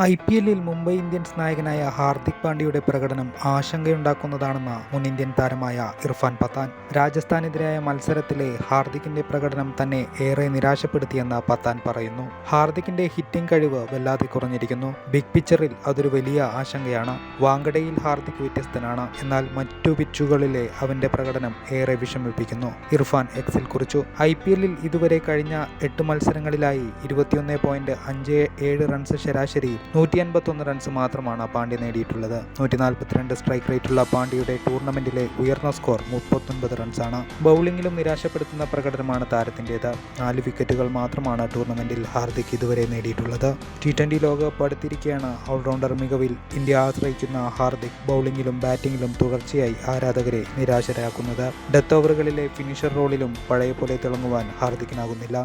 I P എല്ലിൽ Mumbai Indians നായകനായ ഹാർദിക് പാണ്ഡ്യയുടെ പ്രകടനം ആശങ്കയുണ്ടാക്കുന്നതാണെന്ന് മുൻ ഇന്ത്യൻ താരമായ ഇർഫാൻ പത്താൻ. രാജസ്ഥാനെതിരായ മത്സരത്തിലെ ഹാർദിക്കിന്റെ പ്രകടനം തന്നെ ഏറെ നിരാശപ്പെടുത്തിയെന്ന് പത്താൻ പറയുന്നു. ഹാർദിക്കിന്റെ ഹിറ്റിംഗ് കഴിവ് വല്ലാതെ കുറഞ്ഞിരിക്കുന്നു. ബിഗ് പിക്ചറിൽ അതൊരു വലിയ ആശങ്കയാണ്. വാങ്കഡയിൽ ഹാർദിക് വ്യത്യസ്തനാണ്. എന്നാൽ മറ്റു പിച്ചുകളിലെ അവന്റെ പ്രകടനം ഏറെ വിഷമിപ്പിക്കുന്നു. ഇർഫാൻ എക്സിൽ കുറിച്ചു. ഐ പി എല്ലിൽ ഇതുവരെ കഴിഞ്ഞ എട്ട് മത്സരങ്ങളിലായി ഇരുപത്തിയൊന്ന് പോയിന്റ് അഞ്ച് ഏഴ് റൺസ് ശരാശരിയിൽ നൂറ്റി അൻപത്തൊന്ന് റൺസ് മാത്രമാണ് പാണ്ഡ്യ നേടിയിട്ടുള്ളത്. നൂറ്റി നാൽപ്പത്തിരണ്ട് സ്ട്രൈക്ക് റേറ്റുള്ള പാണ്ഡ്യയുടെ ടൂർണമെന്റിലെ ഉയർന്ന സ്കോർ മുപ്പത്തൊൻപത് റൺസാണ്. ബൗളിംഗിലും നിരാശപ്പെടുത്തുന്ന പ്രകടനമാണ് താരത്തിന്റേത്. നാല് വിക്കറ്റുകൾ മാത്രമാണ് ടൂർണമെന്റിൽ ഹാർദിക് ഇതുവരെ നേടിയിട്ടുള്ളത്. ടി ട്വന്റി ലോകകപ്പ് അടുത്തിരിക്കെയാണ് ഓൾറൗണ്ടർ മികവിൽ ഇന്ത്യ ആശ്രയിക്കുന്ന ഹാർദിക് ബൗളിംഗിലും ബാറ്റിംഗിലും തുടർച്ചയായി ആരാധകരെ നിരാശരാക്കുന്നത്. ഡെത്ത് ഓവറുകളിലെ ഫിനിഷർ റോളിലും പഴയ പോലെ തിളങ്ങുവാൻ ഹാർദിക്കിനാകുന്നില്ല.